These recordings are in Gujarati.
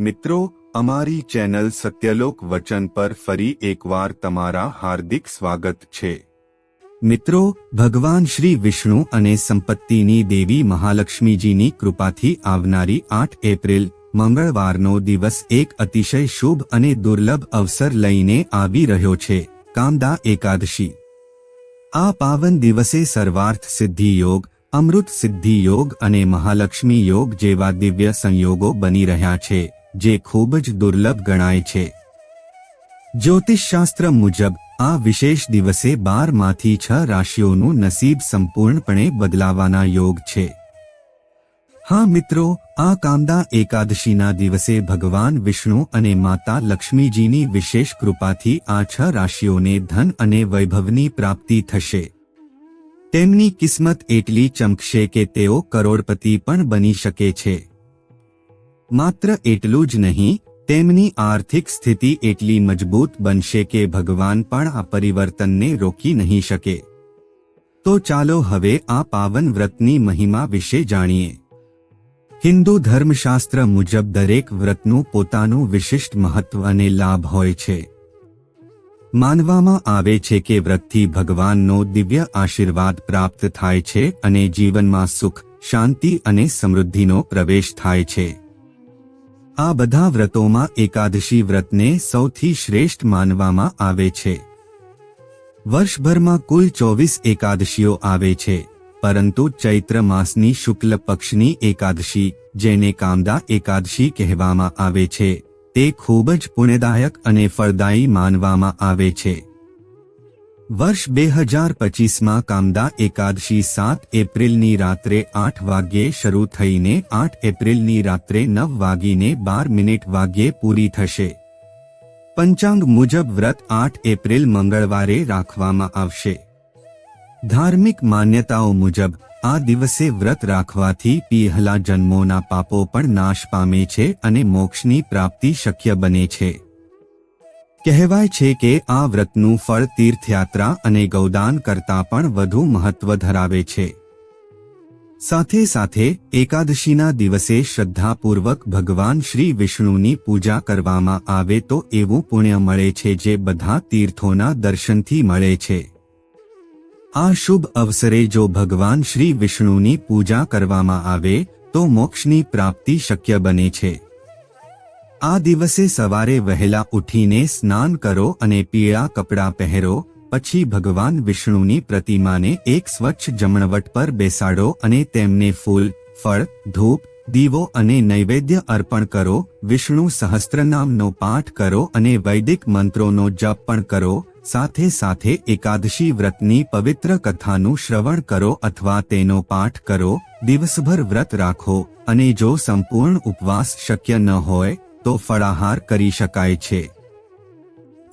મિત્રો, અમારી ચેનલ સત્યલોક વચન પર ફરી એકવાર તમારા હાર્દિક સ્વાગત છે. મિત્રો, ભગવાન શ્રી વિષ્ણુ અને સંપત્તિની દેવી મહાલક્ષ્મીજીની કૃપાથી આવનારી આઠ એપ્રિલ, મંગળવારનો દિવસ એક અતિશય શુભ અને દુર્લભ અવસર લઈને આવી રહ્યો છે. કામદા એકાદશી. આ પાવન દિવસે સર્વાર્થ સિદ્ધિ યોગ, અમૃત સિદ્ધિ યોગ અને મહાલક્ષ્મી યોગ જેવા દિવ્ય સંયોગો બની રહ્યા છે. જે ખૂબ જ દુર્લભ ગણાય છે. જ્યોતિષશાસ્ત્ર મુજબ, આ વિશેષ દિવસે બારમાંથી છ રાશિઓનું નસીબ સંપૂર્ણપણે બદલાવાના યોગ છે. હા મિત્રો, આ કામદા એકાદશીના દિવસે ભગવાન વિષ્ણુ અને માતા લક્ષ્મીજીની વિશેષ કૃપાથી આ છ રાશિઓને ધન અને વૈભવની પ્રાપ્તિ થશે. તેમની કિસ્મત એટલી ચમકશે કે તેઓ કરોડપતિ પણ બની શકે છે. માત્ર એટલું જ નહીં, તેમની આર્થિક સ્થિતિ એટલી મજબૂત બનશે કે ભગવાન પણ આ પરિવર્તનને રોકી નહીં શકે. તો ચાલો હવે આ પાવન વ્રતની મહિમા વિશે જાણીએ. હિન્દુ ધર્મશાસ્ત્ર મુજબ દરેક વ્રતનું પોતાનું વિશિષ્ટ મહત્વ અને લાભ હોય છે. માનવામાં આવે છે કે વ્રતથી ભગવાનનો દિવ્ય આશીર્વાદ પ્રાપ્ત થાય છે અને જીવનમાં સુખ, શાંતિ અને સમૃદ્ધિનો પ્રવેશ થાય છે. આ બધા વ્રતોમાં એકાદશી વ્રતને સૌથી શ્રેષ્ઠ માનવામાં આવે છે. વર્ષભરમાં કુલ ચોવીસ એકાદશીઓ આવે છે, પરંતુ ચૈત્ર માસની શુક્લ પક્ષની એકાદશી, જેને કામદા એકાદશી કહેવામાં આવે છે, તે ખૂબ જ પુણ્યદાયક અને ફળદાયી માનવામાં આવે છે. વર્ષ બે હજાર પચીસમાં કામદા એકાદશી સાત એપ્રિલની રાત્રે આઠ વાગ્યે શરૂ થઈને આઠ એપ્રિલની રાત્રે નવ વાગીને બાર મિનિટ વાગ્યે પૂરી થશે. પંચાંગ મુજબ વ્રત આઠ એપ્રિલ મંગળવારે રાખવામાં આવશે. ધાર્મિક માન્યતાઓ મુજબ, આ દિવસે વ્રત રાખવાથી પીહલા જન્મોના પાપો પણ નાશ પામે છે અને મોક્ષની પ્રાપ્તિ શક્ય બને છે. કહેવાય છે કે આ વ્રતનું ફળ તીર્થયાત્રા અને ગૌદાન કરતાં પણ વધુ મહત્વ ધરાવે છે. સાથે સાથે, એકાદશીના દિવસે શ્રદ્ધાપૂર્વક ભગવાન શ્રી વિષ્ણુની પૂજા કરવામાં આવે તો એવું પુણ્ય મળે છે જે બધા તીર્થોના દર્શનથી મળે છે. આ શુભ અવસરે જો ભગવાન શ્રી વિષ્ણુની પૂજા કરવામાં આવે, તો મોક્ષની પ્રાપ્તિ શક્ય બને છે. આ દિવસે સવારે વહેલા ઉઠીને સ્નાન કરો અને પીળા કપડાં પહેરો, પછી ભગવાન વિષ્ણુની પ્રતિમાને એક સ્વચ્છ જમણવટ પર બેસાડો અને તેમને ફૂલ, ફળ, ધૂપ, દીવો અને નૈવેદ્ય અર્પણ કરો, વિષ્ણુ સહસ્ત્રનામનો પાઠ કરો અને વૈદિક મંત્રોનો જપ પણ કરો, સાથે સાથે એકાદશી વ્રતની પવિત્ર કથાનું શ્રવણ કરો અથવા તેનો પાઠ કરો, દિવસભર વ્રત રાખો, અને જો સંપૂર્ણ ઉપવાસ શક્ય ન હોય તો ફળાહાર કરી શકાય છે.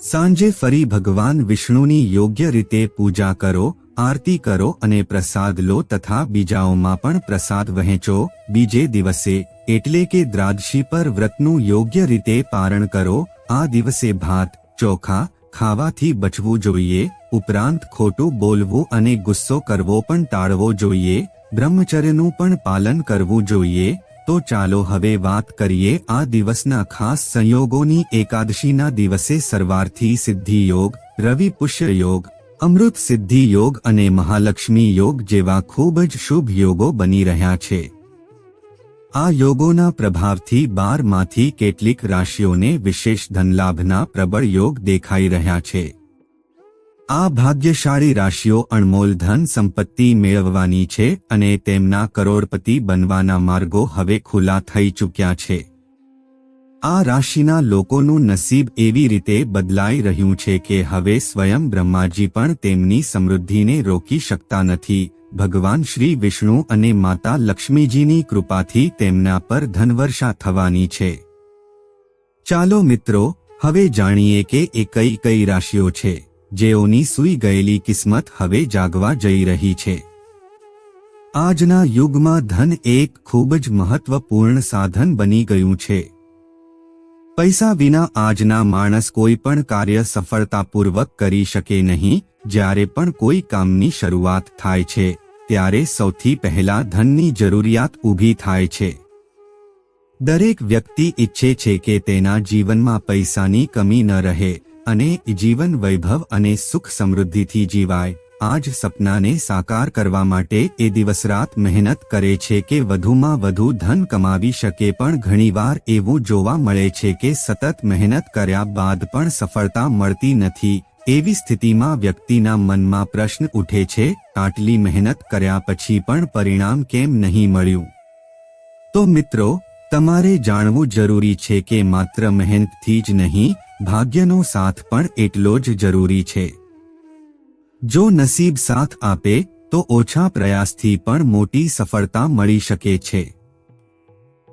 સાંજે ફરી ભગવાન વિષ્ણુની યોગ્ય રીતે પૂજા કરો, આરતી કરો અને પ્રસાદ લો તથા બીજાઓમાં પણ પ્રસાદ વહેંચો. બીજે દિવસે, એટલે કે દ્રાદશી પર વ્રતનું યોગ્ય રીતે પારણ કરો. આ દિવસે ભાત, ચોખા, ખાવાથી બચવું જોઈએ, ઉપરાંત ખોટું બોલવું અને ગુસ્સો કરવો પણ ટાળવો જોઈએ. બ્રહ્મચર્યનું પણ પાલન કરવું જોઈએ. તો ચાલો હવે વાત કરીએ આ દિવસના ખાસ સંયોગોની. એકાદશીના દિવસે સરવારથી સિદ્ધિ યોગ, રવિ પુષ્ય યોગ, અમૃત સિદ્ધિ યોગ અને મહાલક્ષ્મી યોગ જેવા ખૂબ જ શુભ યોગો બની રહ્યા છે. આ યોગોના પ્રભાવથી બારમાંથી કેટલીક રાશિઓને વિશેષ ધનલાભના પ્રબળ યોગ દેખાઈ રહ્યા છે. આ ભાગ્યશાળી રાશિઓ અણમોલ ધન સંપત્તિ મેળવવાની છે અને તેમના કરોડપતિ બનવાના માર્ગો હવે ખુલ્લા થઈ ચૂક્યા છે. આ રાશિના લોકોનું નસીબ એવી રીતે બદલાઈ રહ્યું છે કે હવે સ્વયં બ્રહ્માજી પણ તેમની સમૃદ્ધિને રોકી શકતા નથી. ભગવાન શ્રી વિષ્ણુ અને માતા લક્ષ્મીજીની કૃપાથી તેમના પર ધનવર્ષા થવાની છે. ચાલો મિત્રો, હવે જાણીએ કે એ કઈ કઈ રાશિઓ છે. જેઓની સૂઈ ગયેલી કિસ્મત હવે જાગવા જઈ રહી છે. આજના યુગમાં ધન એક ખૂબ જ મહત્વપૂર્ણ સાધન બની ગયું છે. પૈસા વિના આજના માણસ કોઈ પણ કાર્ય સફળતાપૂર્વક કરી શકે નહીં, જ્યારે પણ કોઈ કામની શરૂઆત થાય છે, ત્યારે સૌથી પહેલા ધનની જરૂરિયાત ઊભી થાય છે. દરેક વ્યક્તિ ઈચ્છે છે કે તેના જીવનમાં પૈસાની કમી ન રહે. અને જીવન વૈભવ અને સુખ સમૃદ્ધિથી જીવાય. આ જ સપનાને સાકાર કરવા માટે એ દિવસ રાત મહેનત કરે છે કે વધુમાં વધુ ધન કમાવી શકે પણ ઘણીવાર એવું જોવા મળે છે કે સતત મહેનત કર્યા બાદ પણ સફળતા મળતી નથી. એવી સ્થિતિમાં વ્યક્તિના મનમાં પ્રશ્ન ઉઠે છે, આટલી મહેનત કર્યા પછી પણ પરિણામ કેમ નહીં મળ્યું? તો મિત્રો તમારે જાણવું જરૂરી છે કે માત્ર મહેનતથી જ નહીં, ભાગ્યનો સાથ પણ એટલો જ જરૂરી છે. જો નસીબ સાથ આપે, તો ઓછા પ્રયાસથી પણ મોટી સફળતા મળી શકે છે.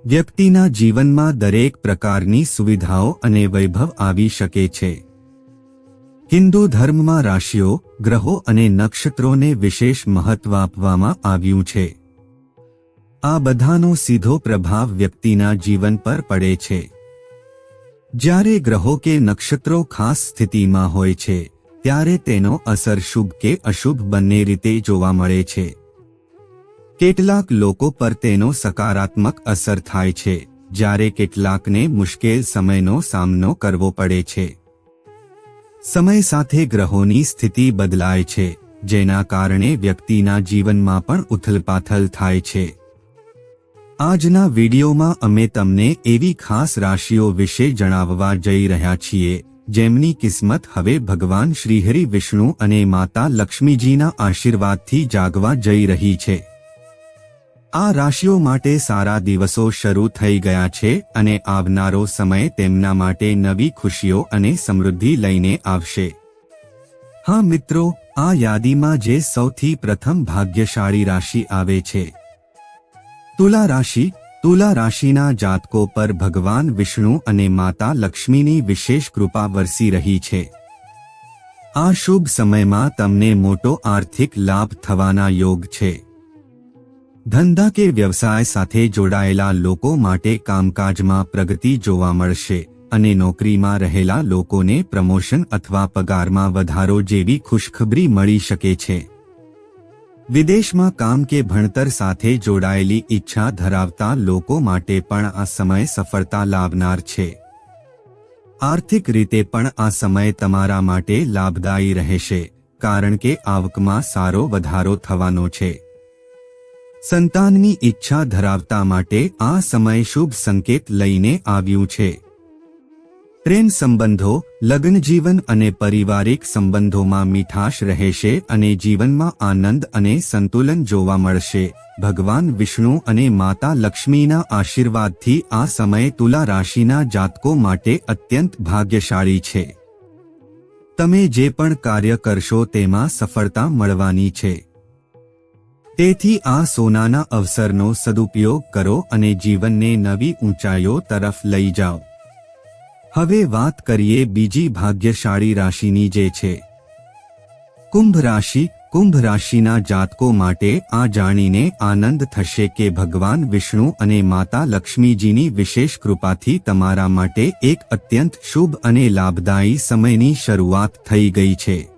વ્યક્તિના જીવનમાં દરેક પ્રકારની સુવિધાઓ અને વૈભવ આવી શકે છે. હિન્દુ ધર્મમાં રાશિઓ, ગ્રહો અને નક્ષત્રોને વિશેષ મહત્વ આપવામાં આવ્યું છે. આ બધાનો સીધો પ્રભાવ વ્યક્તિના જીવન પર પડે છે. જ્યારે ગ્રહો કે નક્ષત્રો ખાસ સ્થિતિમાં હોય છે, ત્યારે તેનો અસર શુભ કે અશુભ બંને રીતે જોવા મળે છે. કેટલાક લોકો પર તેનો સકારાત્મક અસર થાય છે, જ્યારે કેટલાકને મુશ્કેલ સમયનો સામનો કરવો પડે છે. સમય સાથે ગ્રહોની સ્થિતિ બદલાય છે, જેના કારણે વ્યક્તિના જીવનમાં પણ ઉથલપાથલ થાય છે. આજના વિડીયોમાં અમે તમને એવી ખાસ રાશિઓ વિશે જણાવવા જઈ રહ્યા છીએ, જેમની કિસ્મત હવે ભગવાન શ્રીહરિ વિષ્ણુ અને માતા લક્ષ્મીજીના આશીર્વાદથી જાગવા જઈ રહી છે. આ રાશિઓ માટે સારા દિવસો શરૂ થઈ ગયા છે અને આવનારો સમય તેમના માટે નવી ખુશીઓ અને સમૃદ્ધિ લઈને આવશે. હા મિત્રો, આ યાદીમાં જે સૌથી પ્રથમ ભાગ્યશાળી રાશિ આવે છે તુલા રાશિ, તુલા રાશિના જાતકો પર ભગવાન વિષ્ણુ અને માતા લક્ષ્મીની વિશેષ કૃપા વરસી રહી છે. આ શુભ સમયમાં તમને મોટો આર્થિક લાભ થવાના યોગ છે. ધંધા કે વ્યવસાય સાથે જોડાયેલા લોકો માટે કામકાજમાં પ્રગતિ જોવા મળશે અને નોકરીમાં રહેલા લોકોને પ્રમોશન અથવા પગારમાં વધારો જેવી ખુશખબરી મળી શકે છે. વિદેશમાં કામ કે ભણતર સાથે જોડાયેલી ઈચ્છા ધરાવતા લોકો માટે પણ આ સમય સફળતા લાવનાર છે. આર્થિક રીતે પણ આ સમય તમારા માટે લાભદાયી રહેશે, કારણ કે આવકમાં સારો વધારો થવાનો છે. સંતાનની ઈચ્છા ધરાવતા માટે આ સમય શુભ સંકેત લઈને આવ્યું છે. પ્રેમ સંબંધો, લગ્ન જીવન અને પારિવારિક સંબંધોમાં મીઠાશ રહેશે અને જીવનમાં આનંદ અને સંતુલન જોવા મળશે. ભગવાન વિષ્ણુ અને માતા લક્ષ્મીના આશીર્વાદથી આ સમય તુલા રાશિના જાતકો માટે અત્યંત ભાગ્યશાળી છે. તમે જે પણ કાર્ય કરશો તેમાં સફળતા મળવાની છે. તેથી આ સોનાના અવસરનો સદુપયોગ કરો અને જીવનને નવી ઊંચાઈઓ તરફ લઈ જાઓ. હવે વાત કરીએ બીજી ભાગ્યશાળી રાશિની જે છે. કુંભ રાશિ, કુંભ રાશિના જાતકો માટે આ જાણીને આનંદ થશે કે ભગવાન વિષ્ણુ અને માતા લક્ષ્મીજીની વિશેષ કૃપાથી તમારા માટે એક અત્યંત શુભ અને લાભદાયી સમયની શરૂઆત થઈ ગઈ છે.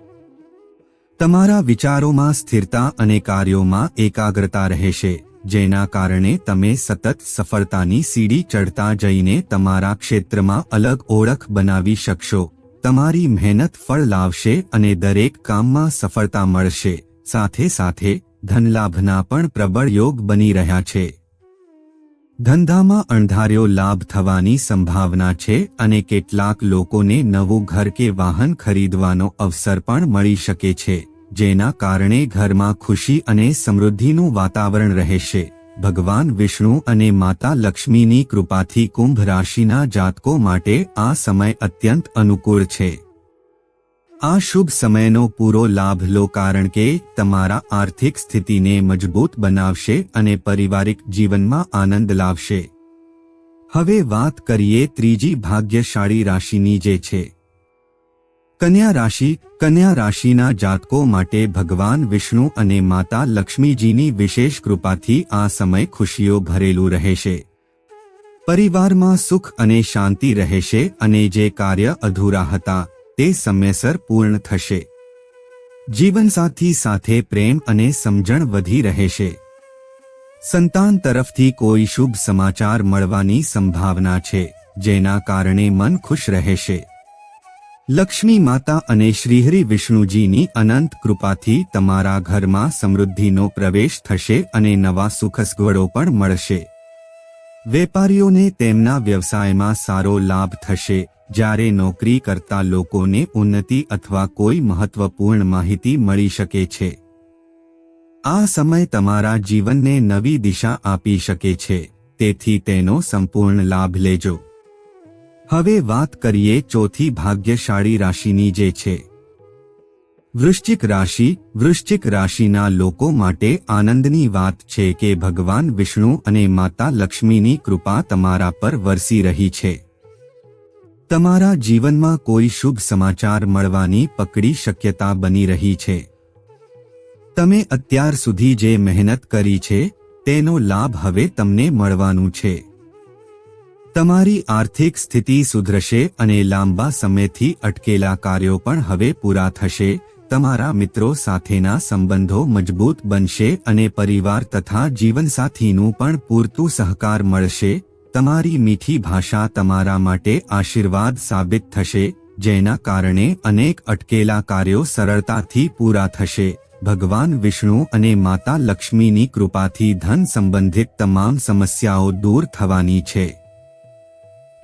તમારા વિચારોમાં સ્થિરતા અને કાર્યોમાં એકાગ્રતા રહેશે. જેના કારણે તમે સતત સફળતાની સીડી ચડતા જઈને તમારા ક્ષેત્રમાં અલગ ઓળખ બનાવી શકશો. તમારી મહેનત ફળ લાવશે અને દરેક કામમાં સફળતા મળશે. સાથે સાથે, ધનલાભના પણ પ્રબળ યોગ બની રહ્યા છે. ધંધામાં અણધાર્યો લાભ થવાની સંભાવના છે અને કેટલાક લોકોને નવું ઘર કે વાહન ખરીદવાનો અવસર પણ મળી શકે છે. જેના કારણે ઘરમાં ખુશી અને સમૃદ્ધિનું વાતાવરણ રહેશે. ભગવાન વિષ્ણુ અને માતા લક્ષ્મીની કૃપાથી કુંભ રાશિના જાતકો માટે આ સમય અત્યંત અનુકૂળ છે. આ શુભ સમયનો પૂરો લાભ લો કારણ કે તમારા આર્થિક સ્થિતિને મજબૂત બનાવશે અને પારિવારિક જીવનમાં આનંદ લાવશે. હવે વાત કરીએ ત્રીજી ભાગ્યશાળી રાશિની જે છે. કન્યા રાશિ, કન્યા રાશિના જાતકો માટે ભગવાન વિષ્ણુ અને માતા લક્ષ્મીજીની વિશેષ કૃપાથી આ સમય ખુશીઓ ભરેલું રહેશે. પરિવારમાં સુખ અને શાંતિ રહેશે અને જે કાર્ય અધૂરા હતા તે સમયસર પૂર્ણ થશે. જીવનસાથી સાથે પ્રેમ અને સમજણ વધી રહેશે. સંતાન તરફથી કોઈ શુભ સમાચાર મળવાની સંભાવના છે, જેના કારણે મન ખુશ રહેશે. લક્ષ્મી માતા અને શ્રીહરિ વિષ્ણુજીની અનંત કૃપાથી તમારા ઘરમાં સમૃદ્ધિનો પ્રવેશ થશે અને નવા સુખસગવડો પણ મળશે. વેપારીઓને તેમના વ્યવસાયમાં સારો લાભ થશે. જ્યારે નોકરી કરતા લોકોને ઉન્નતિ અથવા કોઈ મહત્વપૂર્ણ માહિતી મળી શકે છે. આ સમય તમારા જીવનને નવી દિશા આપી શકે છે. તેથી તેનો સંપૂર્ણ લાભ લેજો. હવે વાત કરીએ ચોથી ભાગ્યશાળી રાશિની જે છે. વૃશ્ચિક રાશિ, વૃશ્ચિક રાશિના લોકો માટે આનંદની વાત છે કે ભગવાન વિષ્ણુ અને માતા લક્ષ્મીની કૃપા તમારા પર વરસી રહી છે. તમારા જીવનમાં કોઈ શુભ સમાચાર મળવાની પકડી શક્યતા બની રહી છે. તમે અત્યાર સુધી જે મહેનત કરી છે, તેનો લાભ હવે તમને મળવાનું છે. તમારી આર્થિક સ્થિતિ સુધરશે અને લાંબા સમયથી અટકેલા કાર્યો પણ હવે પૂરા થશે. તમારા મિત્રો સાથેના સંબંધો મજબૂત બનશે અને પરિવાર તથા જીવનસાથીનું પણ પૂરતું સહકાર મળશે. તમારી મીઠી ભાષા તમારા માટે આશીર્વાદ સાબિત થશે, જેના કારણે અનેક અટકેલા કાર્યો સરળતાથી પૂરા થશે. ભગવાન વિષ્ણુ અને માતા લક્ષ્મીની કૃપાથી ધન સંબંધિત તમામ સમસ્યાઓ દૂર થવાની છે.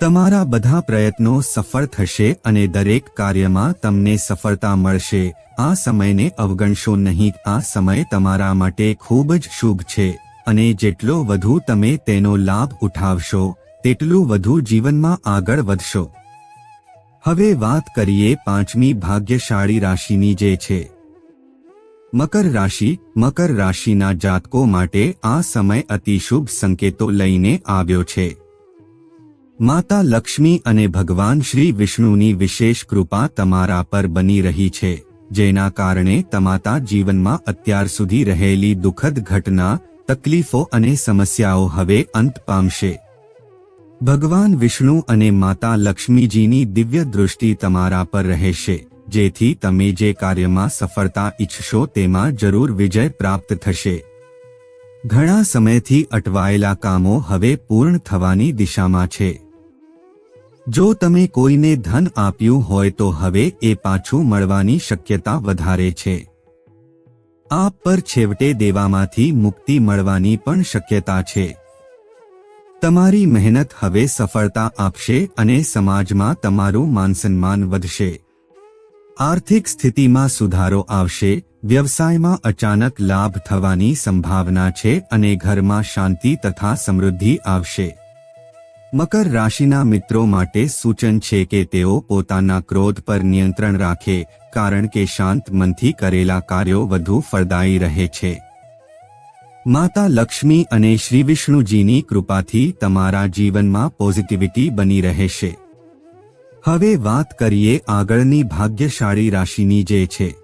તમારા બધા પ્રયત્નો સફળ થશે અને દરેક કાર્યમાં તમને સફળતા મળશે. આ સમયને અવગણશો નહીં. આ સમય તમારા માટે ખૂબ જ શુભ છે અને જેટલો વધુ તમે તેનો લાભ ઉઠાવશો, તેટલું વધુ જીવનમાં આગળ વધશો. હવે વાત કરીએ પાંચમી ભાગ્યશાળી રાશિની જે છે. મકર રાશિ, મકર રાશિના જાતકો માટે આ સમય અતિશુભ સંકેતો લઈને આવ્યો છે. માતા લક્ષ્મી અને ભગવાન શ્રી વિષ્ણુની વિશેષ કૃપા તમારા પર બની રહી છે, જેના કારણે તમાતા જીવનમાં અત્યાર સુધી રહેલી દુઃખદ ઘટના, તકલીફો અને સમસ્યાઓ હવે અંત પામશે. ભગવાન વિષ્ણુ અને માતા લક્ષ્મીજીની દિવ્ય દૃષ્ટિ તમારા પર રહેશે, જેથી તમે જે કાર્યમાં સફળતા ઈચ્છશો તેમાં જરૂર વિજય પ્રાપ્ત થશે. ઘણા સમયથી અટવાયેલા કામો હવે પૂર્ણ થવાની દિશામાં છે. જો તમે કોઈને ધન આપ્યું હોય તો હવે એ પાછું મળવાની શક્યતા વધારે છે. આપ પર છેવટે દેવામાંથી મુક્તિ મળવાની પણ શક્યતા છે. તમારી મહેનત હવે સફળતા આપશે અને સમાજમાં તમારું માનસન્માન વધશે. આર્થિક સ્થિતિમાં સુધારો આવશે, વ્યવસાયમાં અચાનક લાભ થવાની સંભાવના છે અને ઘરમાં શાંતિ તથા સમૃદ્ધિ આવશે. મકર રાશિના મિત્રો માટે સૂચન છે કે તેઓ પોતાના ક્રોધ પર નિયંત્રણ રાખે, કારણ કે શાંત મનથી કરેલા કાર્યો વધુ ફળદાયી રહે છે. માતા લક્ષ્મી અને શ્રી વિષ્ણુજીની કૃપાથી તમારા જીવનમાં પોઝિટિવિટી બની રહેશે. હવે વાત કરીએ આગળની ભાગ્યશાળી રાશિની જે છે.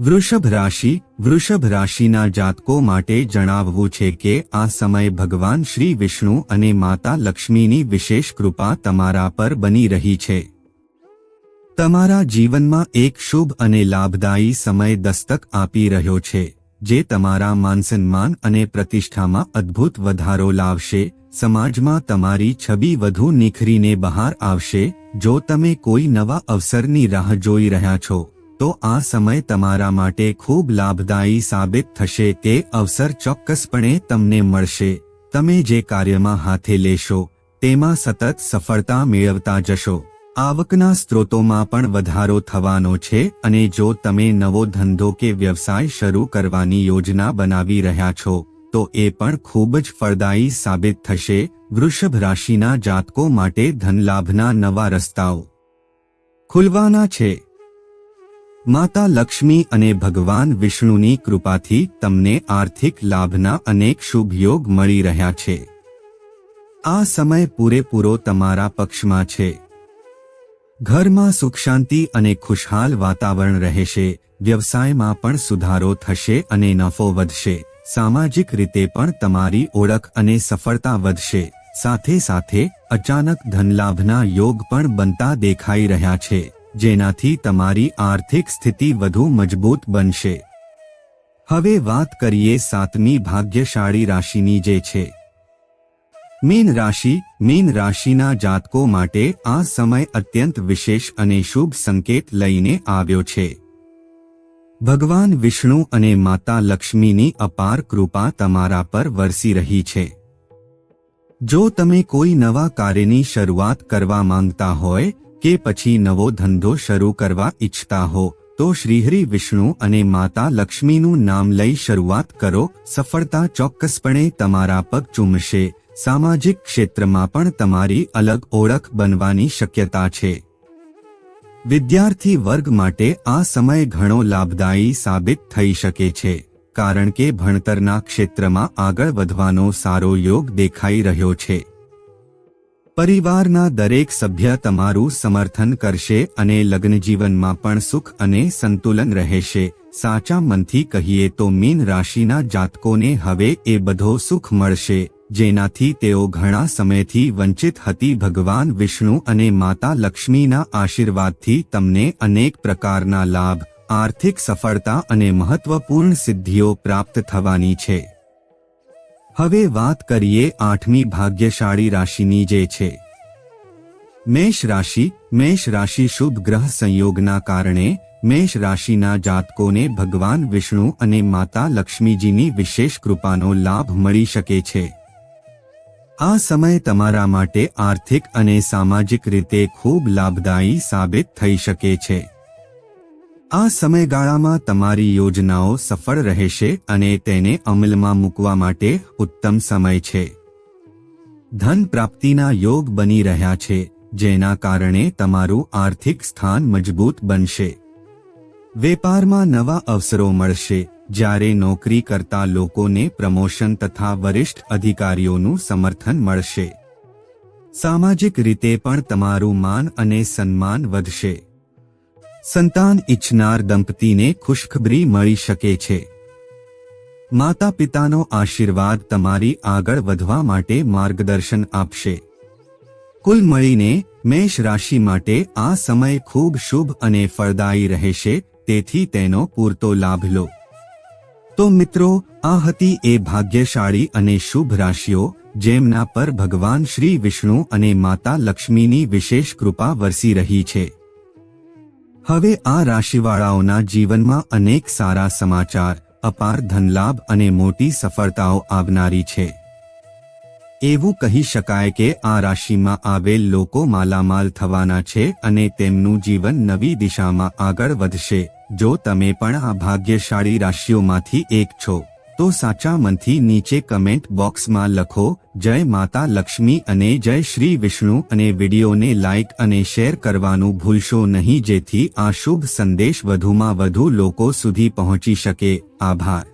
વૃષભ રાશિ વૃષભ રાશિના જાતકો માટે જણાવવું છે કે આ સમય ભગવાન શ્રી વિષ્ણુ અને માતા લક્ષ્મીની વિશેષ કૃપા તમારા પર બની રહી છે. તમારા જીવનમાં એક શુભ અને લાભદાયી સમય દસ્તક આપી રહ્યો છે, જે તમારા માનસન્માન અને પ્રતિષ્ઠામાં અદ્ભુત વધારો લાવશે, સમાજમાં તમારી છબી વધુ નિખરીને બહાર આવશે, જો તમે કોઈ નવા અવસરની રાહ જોઈ રહ્યા છો. તો આ સમય તમારા માટે ખૂબ લાભદાયી સાબિત થશે. તે અવસર ચોક્કસપણે તમને મળશે. તમે જે કાર્યમાં હાથે લેશો, તેમાં સતત સફળતા મેળવતા જશો. આવકના સ્ત્રોતોમાં પણ વધારો થવાનો છે અને જો તમે નવો ધંધો કે વ્યવસાય શરૂ કરવાની યોજના બનાવી રહ્યા છો, તો એ પણ ખૂબ જ ફળદાયી સાબિત થશે. વૃષભ રાશિના જાતકો માટે ધનલાભના નવા રસ્તાઓ. ખુલવાના છે. માતા લક્ષ્મી અને ભગવાન વિષ્ણુની કૃપાથી તમને આર્થિક લાભના અનેક શુભ યોગ મળી રહ્યા છે. આ સમય પૂરેપૂરો તમારા પક્ષમાં છે. ઘરમાં સુખ શાંતિ અને ખુશહાલ વાતાવરણ રહેશે, વ્યવસાયમાં પણ સુધારો થશે અને નફો વધશે, સામાજિક રીતે પણ તમારી ઓળખ અને સફળતા વધશે, સાથે સાથે અચાનક ધનલાભના યોગ પણ બનતા દેખાઈ રહ્યા છે. જેનાથી તમારી આર્થિક સ્થિતિ વધુ મજબૂત બનશે. હવે વાત કરીએ સાતમી ભાગ્યશાળી રાશિની જે છે. મીન રાશિ, મીન રાશિના જાતકો માટે આ સમય અત્યંત વિશેષ અને શુભ સંકેત લઈને આવ્યો છે. ભગવાન વિષ્ણુ અને માતા લક્ષ્મીની અપાર કૃપા તમારા પર વરસી રહી છે. જો તમે કોઈ નવા કાર્યની શરૂઆત કરવા માંગતા હોય કે પછી નવો ધંધો શરૂ કરવા ઈચ્છતા હો, તો શ્રીહરિ વિષ્ણુ અને માતા લક્ષ્મીનું નામ લઈ શરૂઆત કરો, સફળતા ચોક્કસપણે તમારા પગ ચૂમશે, સામાજિક ક્ષેત્રમાં પણ તમારી અલગ ઓળખ બનવાની શક્યતા છે. વિદ્યાર્થી વર્ગ માટે આ સમય ઘણો લાભદાયી સાબિત થઈ શકે છે, કારણ કે ભણતરના ક્ષેત્રમાં આગળ વધવાનો સારો યોગ દેખાઈ રહ્યો છે. પરિવારના દરેક સભ્ય તમારું સમર્થન કરશે અને લગ્નજીવનમાં પણ સુખ અને સંતુલન રહેશે. સાચા મનથી કહીએ તો મીન રાશિના જાતકોને હવે એ બધો સુખ મળશે, જેનાથી તેઓ ઘણા સમયથી વંચિત હતી. ભગવાન વિષ્ણુ અને માતા લક્ષ્મીના આશીર્વાદથી તમને અનેક પ્રકારના લાભ, આર્થિક સફળતા અને મહત્વપૂર્ણ સિદ્ધિઓ પ્રાપ્ત થવાની છે. હવે વાત કરીએ આઠમી ભાગ્યશાળી રાશિની જે છે. મેષ રાશિ મેષ રાશિ શુભ ગ્રહ સંયોગના કારણે મેષ રાશિના જાતકોને ભગવાન વિષ્ણુ અને માતા લક્ષ્મીજીની વિશેષ કૃપાનો લાભ મળી શકે છે. આ સમય તમારા માટે આર્થિક અને સામાજિક રીતે ખૂબ લાભદાયી સાબિત થઈ શકે છે. આ સમયગાળામાં તમારી યોજનાઓ સફળ રહેશે અને તેને અમલમાં મૂકવા માટે ઉત્તમ સમય છે. ધન પ્રાપ્તિના યોગ બની રહ્યા છે, જેના કારણે તમારું આર્થિક સ્થાન મજબૂત બનશે. વેપારમાં નવા અવસરો મળશે, જ્યારે નોકરી કરતા લોકોને પ્રમોશન તથા વરિષ્ઠ અધિકારીઓનું સમર્થન મળશે. સામાજિક રીતે પણ તમારું માન અને સન્માન વધશે. સંતાન ઇચ્છનાર દંપતીને ખુશખબરી મળી શકે છે. માતા પિતાનો આશીર્વાદ તમારી આગળ વધવા માટે માર્ગદર્શન આપશે. કુલ મળીને મેષ રાશિ માટે આ સમય ખૂબ શુભ અને ફળદાયી રહેશે, તેથી તેનો પૂરતો લાભ લો. તો મિત્રો, આ હતી એ ભાગ્યશાળી અને શુભ રાશિઓ, જેમના પર ભગવાન શ્રી વિષ્ણુ અને માતા લક્ષ્મીની વિશેષ કૃપા વરસી રહી છે. હવે આ રાશિવાળાઓના જીવનમાં અનેક સારા સમાચાર, અપાર ધનલાભ અને મોટી સફળતાઓ આવનારી છે. એવું કહી શકાય કે આ રાશિમાં આવેલ લોકો માલામાલ થવાના છે અને તેમનું જીવન નવી દિશામાં આગળ વધશે. જો તમે પણ આ ભાગ્યશાળી રાશિઓમાંથી એક છો તો સાચા મનથી નીચે કમેન્ટ બોક્સમાં લખો, જય માતા લક્ષ્મી અને જય શ્રી વિષ્ણુ અને વિડીયોને લાઇક અને શેર કરવાનું ભૂલશો નહીં, જેથી આ શુભ સંદેશ વધુમાં વધુ લોકો સુધી પહોંચી શકે. આભાર.